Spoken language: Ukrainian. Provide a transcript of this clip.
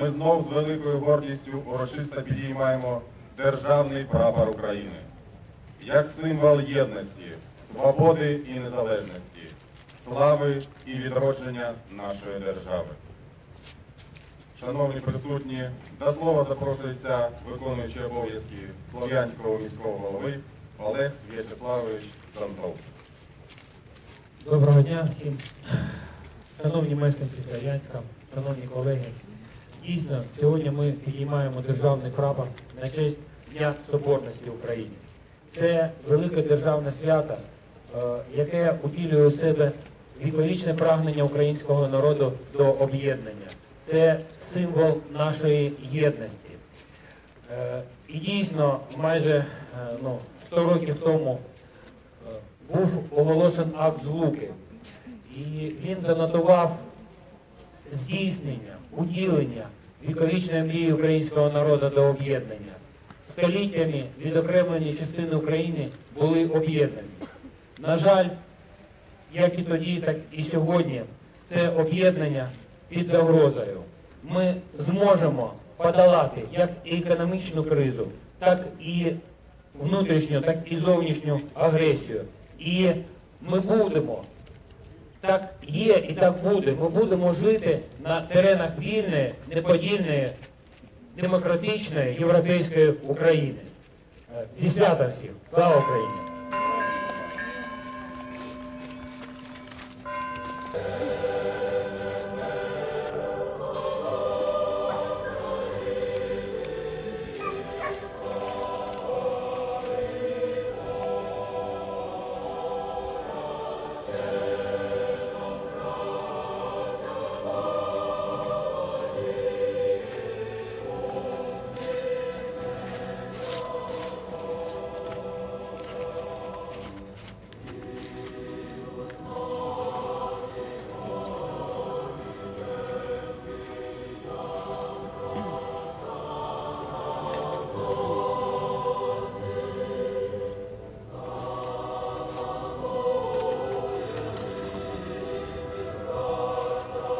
ми знов з великою гордістю урочисто підіймаємо державний прапор України як символ єдності, свободи і незалежності, слави і відродження нашої держави. Шановні присутні, до слова запрошується виконуючий обов'язки Слов'янського міського голови Олег В'ячеславович Зантов. Доброго дня всім. Шановні мешканці Слов'янська, шановні колеги. Дійсно, сьогодні ми підіймаємо державний прапор на честь Дня Соборності України. Це велике державне свято, е, яке утілює у себе віковічне прагнення українського народу до об'єднання. Це символ нашої єдності. Е, І дійсно, майже е, ну, 100 років тому був оголошений акт злуки. І він занотував здійснення, уділення віковічної мрії українського народу до об'єднання. Століттями відокремлені частини України були об'єднані. На жаль, як і тоді, так і сьогодні, це об'єднання під загрозою. Ми зможемо подолати як і економічну кризу, так і внутрішню, так і зовнішню агресію. І ми будемо так є і так буде. Ми будемо жити на теренах вільної, неподільної, демократичної європейської України. Зі свята всім. Слава Україні!